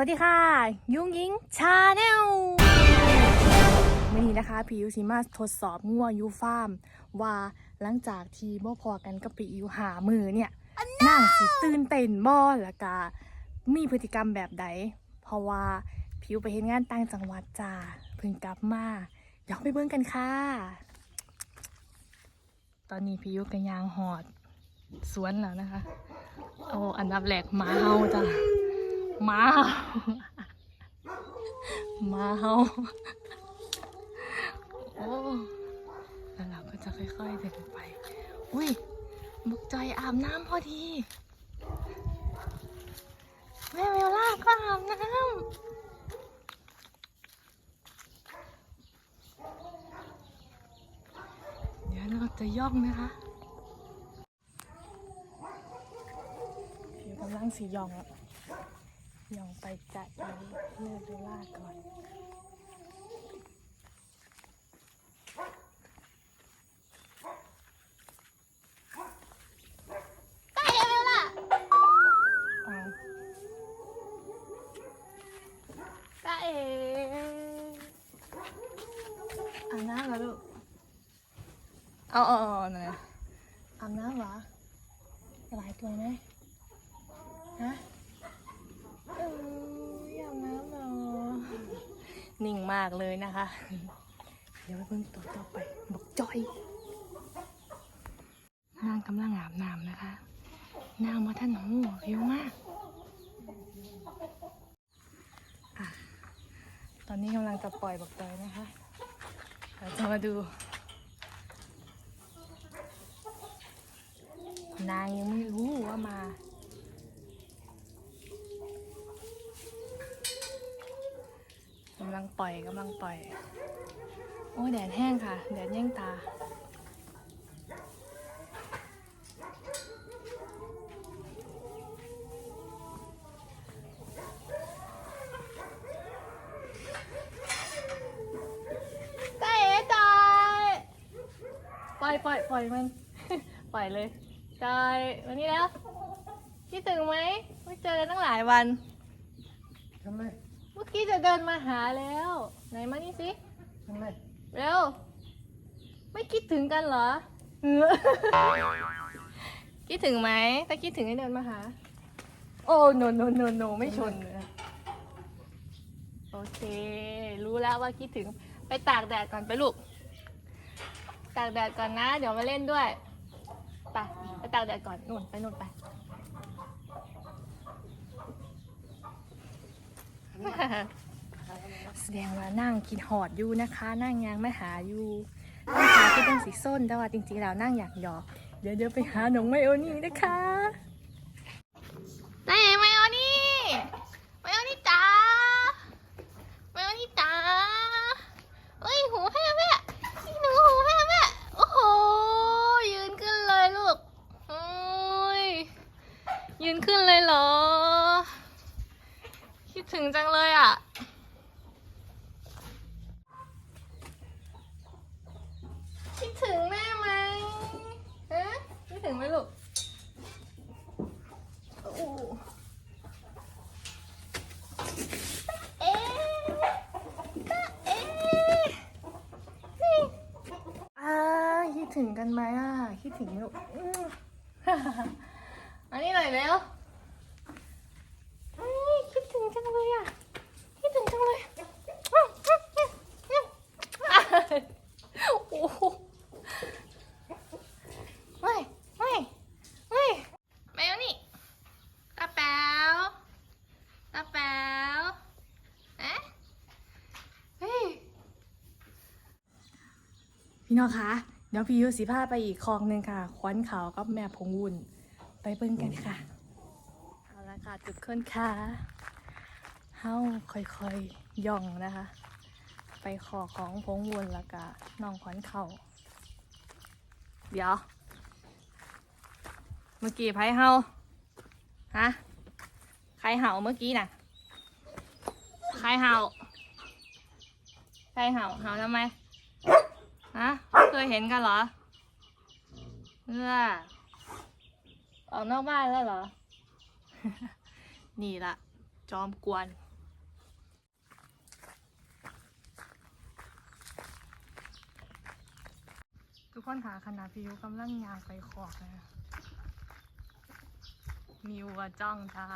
วัสดีค่ะ ยุงยิงชาแนลวันนี้นะคะพี่ยูสิมาทดสอบงัวยูฟาร์ม ว่าหลังจากที่บ่พอกันกับพี่ยูหามือเนี่ยนั่งสิตื่นเต้นบ่แล้วก็มีพฤติกรรมแบบใด เพราะว่าพี่ยูไปเห็นงานต่างจังหวัดจ้าเพิ่งกลับมาอยากไปเบิ่งกันค่ะ ตอนนี้พี่ยูกันยางหอดสวนแล้วนะคะโอ้อันดับแรกหมาเฮาจ้า หมาเห่าหมาเห่าโอ้แล้วเราก็จะค่อยๆเดินไป อุ้ยบุกจอยอาบน้ำพอดีแม่เวล่าก็อาบน้ำเดี๋ยวเราจะย่องนะคะผิวกำลังสีย่องอะ ย่องไปจัดไปเลือดูล่าก่อนใกล้แล้วล่ะเอาใกล้อาบน้ำเหรอลูกเอาเอาเอาหน่อยอาบน้ำเหรอหลายตัวไหมฮะ เอออาบน้ำเหรอ นิ่งมากเลยนะคะ เดี๋ยวไปเพิ่งตัวต่อไปบอกจอยนางกำลังอาบน้ำนะคะนางมาท่านหูเร็วมากอะตอนนี้กำลังจะปล่อยบอกจอยนะคะ เราจะมาดู นางยังไม่รู้ว่ามาำลังปล่อยกำลังปล่อย โอ้ยแดดแห้งค่ะ แดดแย่งตาใกล้เอ๋จอยปล่อยปล่อยปล่อยมัน ปล่อยเลยจอยวันนี้แล้วคิดถึงไหมไม่เจอกันตั้งหลายวัน ทำไมเมื่อ กี้จะเดินมาหาแล้ว ไหนมานี่สิทำไมเร็ว ไม่คิดถึงกันเหรอ คิดถึงไหม ถ้าคิดถึงให้เดินมาหา โอ้ no no no no ไม่ชนเลยโอเค รู้แล้วว่าคิดถึง ไปตากแดดก่อนไปลูก ตากแดดก่อนนะ เดี๋ยวมาเล่นด้วย ไป ไปตากแดดก่อน นู่น ไปนู่นไป แสดงว่านั่งกินหอดอยู่นะคะ นั่งยางไม่หาอยู่นั่งหาที่เป็นสีส้นแต่ว่าจริงๆแล้วนั่งอยากหยอก เดี๋ยวเดี๋ยวไปหาหนองไมโอนี่นะคะไหนไมโอนี่ไมโอนี่จ้าไมโอนี่จ้าเอ้ยหูแพ้แม่นี่หนูหูแพ้แม่โอ้โห ยืนขึ้นเลยลูกโอ้ย ยืนขึ้นเลยเหรอ คิดถึงจังเลยอะ คิดถึงแม่ไหมฮะคิดถึงไหมลูกโอ้ เอ๊ะก็เอ๊ะนี่ อ่าคิด ถึงกันไหมอะ คิดถึงลูกอืมอันนี้หน่อยแล้วเอ้ยคิดถึงจังเลยอะ คิดถึงจังเลยโอ้โหไม่ไม่ไม่ไมโอนี่ตาแป๋วตาแป๋วเอ๊ะเฮ้ยพี่น้องคะ เดี๋ยวพี่ยูสิพาไปอีกคลองหนึ่งค่ะ ควันเขาวกับแม่พงวุ่น ไปเบิ่งกันค่ะ เอาละค่ะทุกคนค่ะเฮาค่อยๆย่องนะคะ ไปขอของพงวุ่นแล้วก็น้องควันเขาเดี๋ยว เมื่อกี้ไผเฮาฮะใครเห่าเมื่อกี้น่ะ ใครเห่า ใครเห่าเห่าทำไม ฮะเคยเห็นกันเหรอเออออกนอกบ้านแล้วเหรอ นี่ละจอมกวน ทุกคนหาขนาดพิวกำลังยางไปขอกนะมิวว่าจ้องตา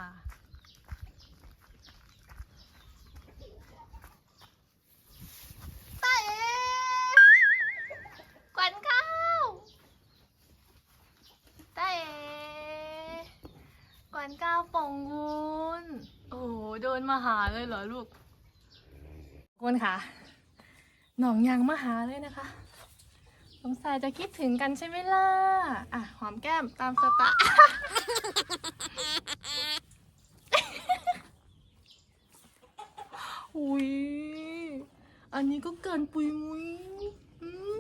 วนข้าวป่องวุ้นโอ้โหเดินมาหาเลยเหรอลูกทุกคนค่ะหนองยางมาหาเลยนะคะสงสัยจะคิดถึงกันใช่ไหมล่ะ อะ หอมแก้มตามสไตล์อุ้ย อันนี้ก็เกินปุยมุยอืม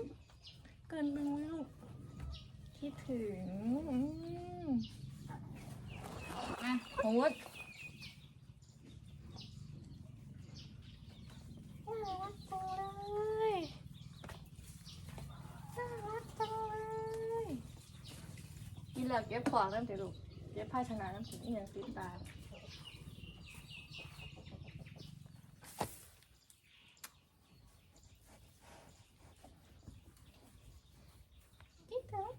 เกินปุยมุยลูก คิดถึง อืมอะของวุฒน่ารักจังเลยน่ารักจังเลยกินแล้วเก็บของน้ำเดี๋ยวลูกเก็บผ้าชนะน้ำถึงอีกอย่างติดตาม คิดถึง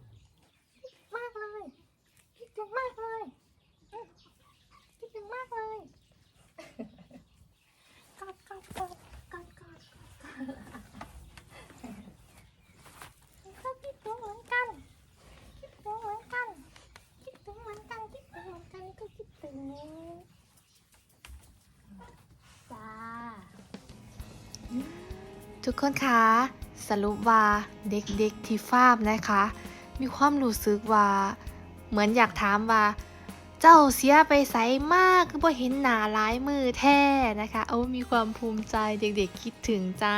คิดถึงมากเลย คิดถึงมากเลยอืมคิดถึงมาก เลยกอดกอดกอดกอดกอดก็คิดถึงเหมือนกัน คิดถึงเหมือนกัน คิดถึงเหมือนกัน คิดถึงเหมือนกันก็คิดถึงจ้าทุกคนคะสรุปว่าเด็กๆที่ฟาร์มนะคะ มีความรู้สึกว่า เหมือนอยากถามว่า เจ้าเสียไปใสมากคือพอเห็นหนาร้ายมือแท้นะคะ เอามีความภูมิใจเด็กๆคิดถึงจ้า